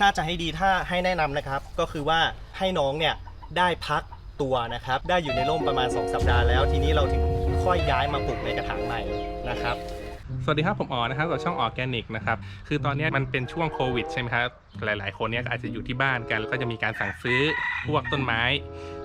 ถ้าจะให้ดีถ้าให้แนะนำนะครับ ก็คือว่าให้น้องเนี่ยได้พักตัวนะครับ ได้อยู่ในร่มประมาณ 2 สัปดาห์แล้ว ทีนี้เราถึงค่อยย้ายมาปลูกในกระถางใหม่นะครับ สวัสดีครับผมอ๋อนะครับกับช่องออร์แกนิกนะครับ คือตอนนี้มันเป็นช่วงโควิดใช่ไหมครับ หลายๆ คนเนี่ยก็อาจจะอยู่ที่บ้านกัน แล้วก็จะมีการสั่งซื้อพวกต้นไม้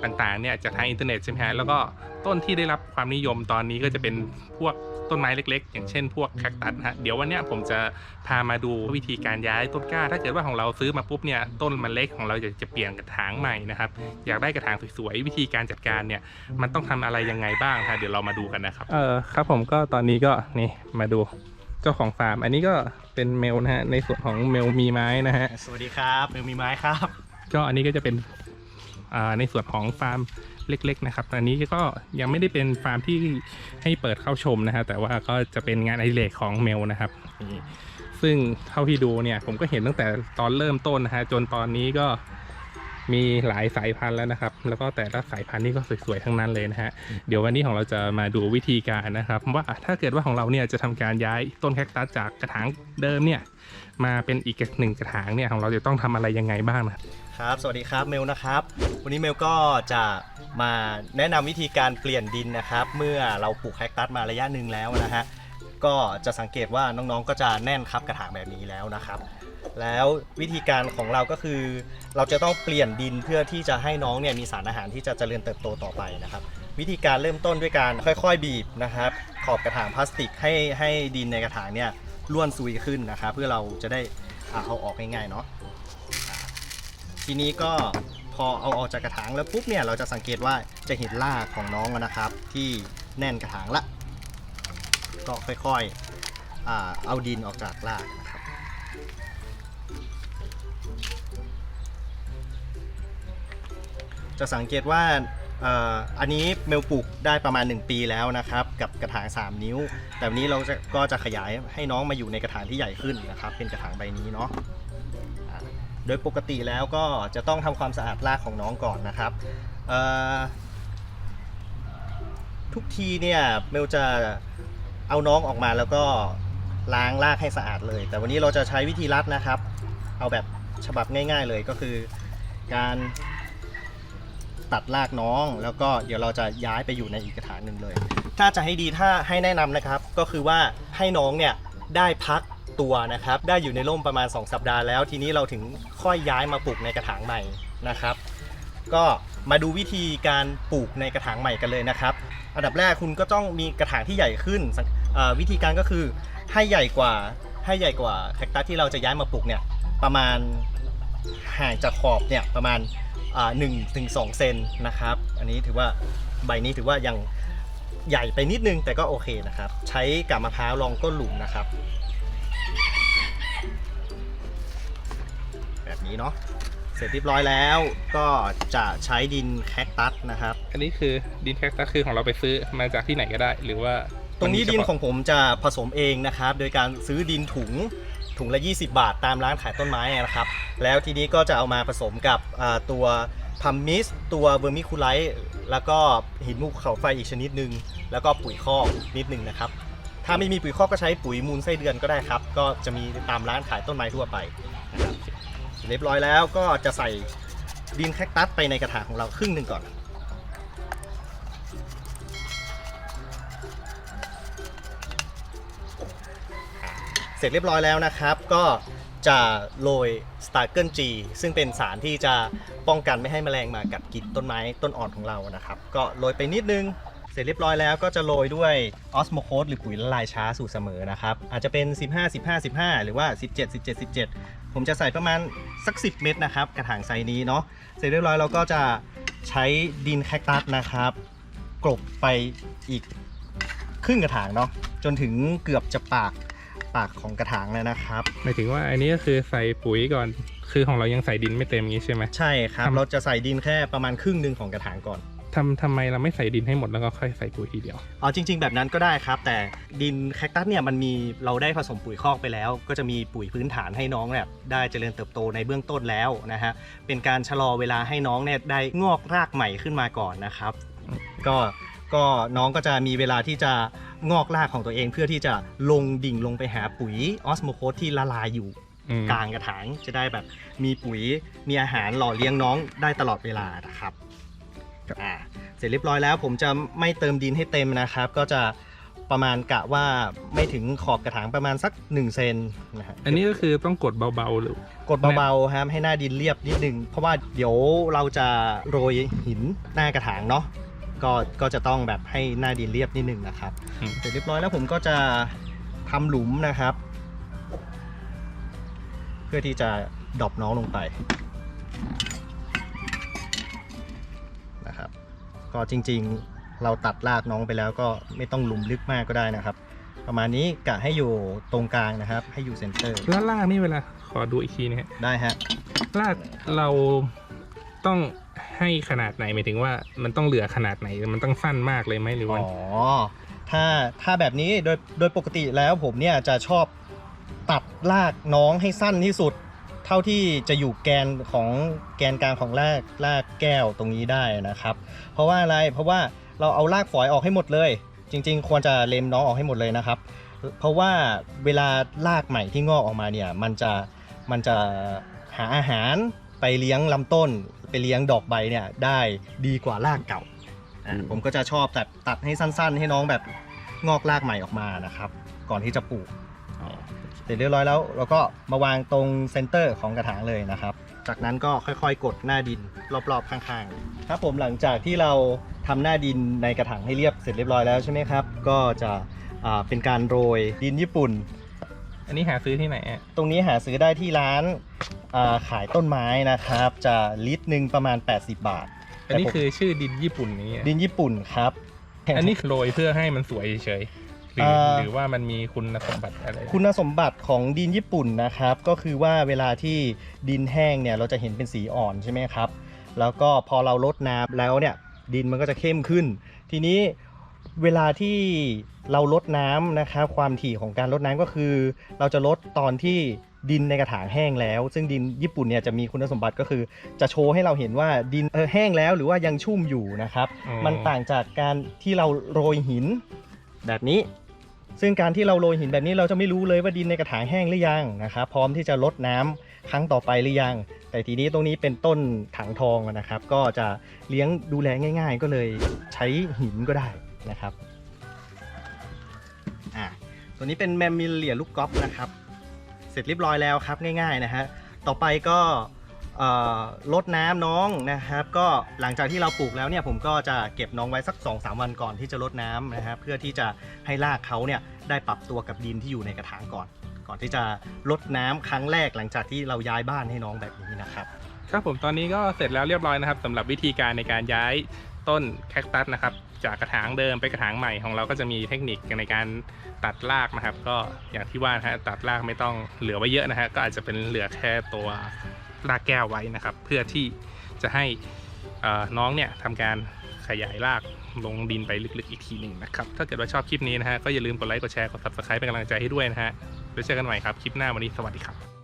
ต่างๆเนี่ยจากทางอินเทอร์เน็ตใช่ไหมฮะแล้วก็ต้นที่ได้รับความนิยมตอนนี้ก็จะเป็นพวก ต้นไม้เล็ก ๆ อย่างเช่นพวกแคคตัสฮะเดี๋ยววันเนี้ยผมจะพามาดูวิธีการย้ายต้นกล้า ถ้าเกิดว่าของเราซื้อมาปุ๊บเนี่ยต้นมันเล็กของเราอยากจะเปลี่ยนกระถางใหม่นะครับอยากได้กระถางสวยๆวิธีการจัดการเนี่ยมันต้องทำอะไรยังไงบ้างฮะเดี๋ยวเรามาดูกันนะครับเออครับผมก็ตอนนี้ก็นี่มาดูเจ้าของฟาร์มอันนี้ก็เป็นเมลนะฮะในส่วนของเมลมีไม้นะฮะสวัสดีครับเมลมีไม้ครับ ก็อันนี้ก็จะเป็นอ่า ในส่วนของฟาร์มเล็ก ๆ นะครับ อันนี้ก็ยังไม่ได้เป็นฟาร์มที่ให้เปิดเข้าชมนะฮะแต่ว่าก็จะเป็นงานอดิเรกของเมลนะครับ ซึ่งเท่าที่ดูเนี่ยผมก็เห็นตั้งแต่ตอนเริ่มต้นนะฮะจนตอนนี้ก็มีหลายสายพันธุ์แล้วนะครับ แล้วก็แต่ละสายพันธุ์นี่ก็สวยๆทั้งนั้นเลยนะฮะ เดี๋ยววันนี้ของเราจะมาดูวิธีการนะครับว่าถ้าเกิดว่าของเราเนี่ยจะทำการย้ายต้นแคคตัสจากกระถางเดิมเนี่ยมาเป็นอีกหนึ่งกระถางเนี่ยของเราจะต้องทำอะไรยังไงบ้างนะ ครับ สวัสดีครับเมลนะครับ วันนี้เมลก็จะมาแนะนำวิธีการเปลี่ยนดินนะครับ เมื่อเราปลูกแคคตัสมาระยะหนึ่งแล้วนะฮะ ก็จะสังเกตว่าน้องๆก็จะแน่นครับกระถางแบบนี้แล้วนะครับ แล้ววิธีการของเราก็คือเราจะต้องเปลี่ยนดินเพื่อที่จะให้น้องเนี่ยมีสารอาหารที่จะเจริญเติบโตต่อไปนะครับ วิธีการเริ่มต้นด้วยการค่อยๆ บีบนะครับ ขอบกระถางพลาสติกให้ให้ดินในกระถางเนี่ยร่วนซุยขึ้นนะครับ เพื่อเราจะได้อ่าเอาออกง่ายๆเนาะ ทีนี้ก็พอเอาออกจากกระถางแล้วปุ๊บเนี่ยเราจะสังเกตว่าจะเห็นรากของน้องแล้วนะครับ ที่แน่นกระถางละ ก็ค่อยๆอเอาดินออกจากรากนะครับจะสังเกตว่าอันนี้เมลปลูกได้ประมาณ 1 ปีแล้วนะครับ กับกระถาง 3 นิ้ว แต่วันนี้เราจะก็จะขยายให้น้องมาอยู่ในกระถางที่ใหญ่ขึ้นนะครับ เป็นกระถางใบนี้เนาะ โดยปกติแล้วก็จะต้องทำความสะอาดรากของน้องก่อนนะครับทุกทีเนี่ยเมลจะเอาน้องออกมาแล้วก็ล้างรากให้สะอาดเลย แต่วันนี้เราจะใช้วิธีรัดนะครับ เอาแบบฉบับง่าย ๆเลยก็คือ การตัดรากน้อง แล้วก็เดี๋ยวเราจะย้ายไปอยู่ในอีกกระถางหนึ่งเลย ถ้าจะให้ดีถ้าให้แนะนำนะครับ ก็คือว่าให้น้องเนี่ยได้พัก ตัวนะครับ ได้อยู่ในร่มประมาณ 2 สัปดาห์แล้ว ทีนี้เราถึงค่อยย้ายมาปลูกในกระถางใหม่นะครับ ก็มาดูวิธีการปลูกในกระถางใหม่กันเลยนะครับ อันดับแรกคุณก็ต้องมีกระถางที่ใหญ่ขึ้นวิธีการก็คือให้ใหญ่กว่าให้ใหญ่กว่าแคคตัสที่เราจะย้ายมาปลูกเนี่ยประมาณห่างจากขอบเนี่ยประมาณหนึ่งถึงสองเซนนะครับ อันนี้ถือว่าใบนี้ถือว่ายังใหญ่ไปนิดนึงแต่ก็โอเคนะครับ ใช้กับมะพร้าวรองก้นหลุมนะครับ นี้เนาะเสร็จเรียบร้อยแล้วก็จะใช้ดินแคคตัสนะครับ อันนี้คือดินแคคตัสคือของเราไปซื้อมาจากที่ไหนก็ได้ หรือว่าตรงนี้ดินของผมจะผสมเองนะครับ โดยการซื้อดินถุงถุงละ 20 บาทตามร้านขายต้นไม้นะครับ แล้วทีนี้ก็จะเอามาผสมกับอ่าตัวพัมมิส ตัวเวอร์มิคูไลท์แล้วก็หินภูเขาไฟอีกชนิดหนึ่งแล้วก็ปุ๋ยคอกนิดหนึ่งนะครับ ถ้าไม่มีปุ๋ยคอกก็ใช้ปุ๋ยมูลไส้เดือนก็ได้ครับ ก็จะมีตามร้านขายต้นไม้ทั่วไปนะครับ เรียบร้อยแล้วก็จะใส่ดินแคคตัสไปในกระถางของเราครึ่งหนึ่งก่อน เสร็จเรียบร้อยแล้วนะครับ ก็จะโรยสตาร์เกิลจีซึ่งเป็นสารที่จะป้องกันไม่ให้แมลงมากัดกินต้นไม้ต้นอ่อนของเรานะครับ ก็โรยไปนิดนึงเสร็จเรียบร้อยแล้วก็จะโรยด้วยออสโมโคสหรือปุ๋ยละลายช้าสูตรเสมอนะครับ อาจจะเป็น 15 15 15 หรือว่า 17 17 17 ผมจะใส่ประมาณสัก 10 เม็ดนะครับ กระถางไซส์นี้เนาะเสร็จเรียบร้อยเราก็จะใช้ดินแคคตัสนะครับกลบไปอีกครึ่งกระถางเนาะจนถึงเกือบจะปากปากของกระถางแล้วนะครับ หมายถึงว่าอันนี้ก็คือใส่ปุ๋ยก่อน คือของเรายังใส่ดินไม่เต็มงี้ใช่ไหมใช่ครับทำเราจะใส่ดินแค่ประมาณครึ่งหนึ่งของกระถางก่อน ทำทำไมเราไม่ใส่ดินให้หมดแล้วก็ค่อยใส่ปุ๋ยทีเดียว อ๋อจริง ๆ แบบนั้นก็ได้ครับ แต่ดินแคคตัสเนี่ยมันมีเราได้ผสมปุ๋ยคอกไปแล้ว ก็จะมีปุ๋ยพื้นฐานให้น้องเนี่ยได้เจริญเติบโตในเบื้องต้นแล้วนะฮะเป็นการชะลอเวลาให้น้องเนี่ยได้งอกรากใหม่ขึ้นมาก่อนนะครับ ก็ก็น้องก็จะมีเวลาที่จะงอกรากของตัวเอง เพื่อที่จะลงดิ่งลงไปหาปุ๋ยออสโมโคสที่ละลายอยู่อืม กลางกระถางจะได้แบบมีปุ๋ยมีอาหารหล่อเลี้ยงน้องได้ตลอดเวลานะครับ อ่าเสร็จเรียบร้อยแล้ว ผมจะไม่เติมดินให้เต็มนะครับ ก็จะประมาณกะว่าไม่ถึงขอบกระถางประมาณสัก1เซนนะฮะอันนี้ก็คือต้องกดเบาๆหรือกดเบาๆครับให้หน้าดินเรียบนิดนึงเพราะว่าเดี๋ยวเราจะโรยหินหน้ากระถางเนาะก็ก็จะต้องแบบให้หน้าดินเรียบนิดนึงนะครับอืมเสร็จเรียบร้อยแล้วผมก็จะทำหลุมนะครับ เพื่อที่จะดรอปน้องลงไป ก็จริงๆ เราตัดรากน้องไปแล้วก็ไม่ต้องหลุมลึกมากก็ได้นะครับ ประมาณนี้กะให้อยู่ตรงกลางนะครับ ให้อยู่เซนเตอร์แล้วรากนี่เวลาขอดูอีกทีนะฮะได้ฮะรากเราต้องให้ขนาดไหนหมายถึงว่ามันต้องเหลือขนาดไหนมันต้องสั้นมากเลยไหมหรือว่าอ๋อถ้าถ้าแบบนี้โดยโดยปกติแล้วผมเนี่ยจะชอบตัดรากน้องให้สั้นที่สุด เท่าที่จะอยู่แกนของแกนกลางของรากรากแก้วตรงนี้ได้นะครับ เพราะว่าอะไรเพราะว่าเราเอารากฝอยออกให้หมดเลย จริง ๆ ควรจะเล็มน้องออกให้หมดเลยนะครับ เพราะว่าเวลารากใหม่ที่งอกออกมาเนี่ยมันจะมันจะหาอาหารไปเลี้ยงลำต้น ไปเลี้ยงดอกใบเนี่ยได้ดีกว่ารากเก่าอะผมก็จะชอบตัดตัดให้สั้น ๆ ให้น้องแบบงอกรากใหม่ออกมานะครับ ก่อนที่จะปลูก เสร็จเรียบร้อยแล้วเราก็มาวางตรงเซนเตอร์ของกระถางเลยนะครับ จากนั้นก็ค่อยๆ กดหน้าดินรอบๆข้างๆครับผมหลังจากที่เราทำหน้าดินในกระถางให้เรียบเสร็จเรียบร้อยแล้วใช่ไหมครับ ก็จะอ่าเป็นการโรยดินญี่ปุ่น อันนี้หาซื้อที่ไหนอะตรงนี้หาซื้อได้ที่ร้านอ่าขายต้นไม้นะครับ จะลิตรหนึ่งประมาณ 80 บาท อันนี้คือชื่อดินญี่ปุ่นนี้ดินญี่ปุ่นครับ อันนี้โรยเพื่อให้มันสวยเฉยๆ หรือเอ่อหรือว่ามันมีคุณสมบัติอะไร คุณสมบัติของดินญี่ปุ่นนะครับ ก็คือว่าเวลาที่ดินแห้งเนี่ยเราจะเห็นเป็นสีอ่อนใช่ไหมครับ แล้วก็พอเราลดน้ำแล้วเนี่ยดินมันก็จะเข้มขึ้น ทีนี้เวลาที่เราลดน้ำนะครับความถี่ของการลดน้ำก็คือ เราจะลดตอนที่ดินในกระถางแห้งแล้ว ซึ่งดินญี่ปุ่นเนี่ยจะมีคุณสมบัติก็คือ จะโชว์ให้เราเห็นว่าดินเออแห้งแล้วหรือว่ายังชุ่มอยู่นะครับอ๋อมันต่างจากการที่เราโรยหินแบบนี้ ซึ่งการที่เราโรยหินแบบนี้เราจะไม่รู้เลยว่าดินในกระถางแห้งหรือยังนะครับพร้อมที่จะลดน้ำครั้งต่อไปหรือยัง แต่ทีนี้ตรงนี้เป็นต้นถังทองนะครับ ก็จะเลี้ยงดูแลง่าย ๆ ก็เลยใช้หินก็ได้นะครับอะตัวนี้เป็นแมมมิเลียลูกกอล์ฟนะครับ เสร็จเรียบร้อยแล้วครับง่าย ๆนะฮะต่อไปก็ ลดน้ำน้องนะครับ ก็หลังจากที่เราปลูกแล้วเนี่ยผมก็จะเก็บน้องไว้สัก 2-3 วันก่อนที่จะลดน้ำนะครับ เพื่อที่จะให้รากเขาเนี่ยได้ปรับตัวกับดินที่อยู่ในกระถางก่อน ก่อนที่จะลดน้ำครั้งแรกหลังจากที่เราย้ายบ้านให้น้องแบบนี้นะครับครับผมตอนนี้ก็เสร็จแล้วเรียบร้อยนะครับสำหรับวิธีการในการย้ายต้นแคคตัสนะครับจากกระถางเดิมไปกระถางใหม่ของเราก็จะมีเทคนิคในการตัดรากนะครับ ก็อย่างที่ว่านะฮะตัดรากไม่ต้องเหลือไว้เยอะนะฮะก็อาจจะเป็นเหลือแค่ตัว รากแก้วไว้นะครับ เพื่อที่จะให้น้องเนี่ยทำการขยายรากลงดินไปลึกๆอีกทีหนึ่งนะครับ ถ้าเกิดว่าชอบคลิปนี้นะฮะก็อย่าลืมกดไลค์กดแชร์กด subscribe เป็นกำลังใจให้ด้วยนะฮะแล้วเจอกันใหม่ครับคลิปหน้าวันนี้สวัสดีครับ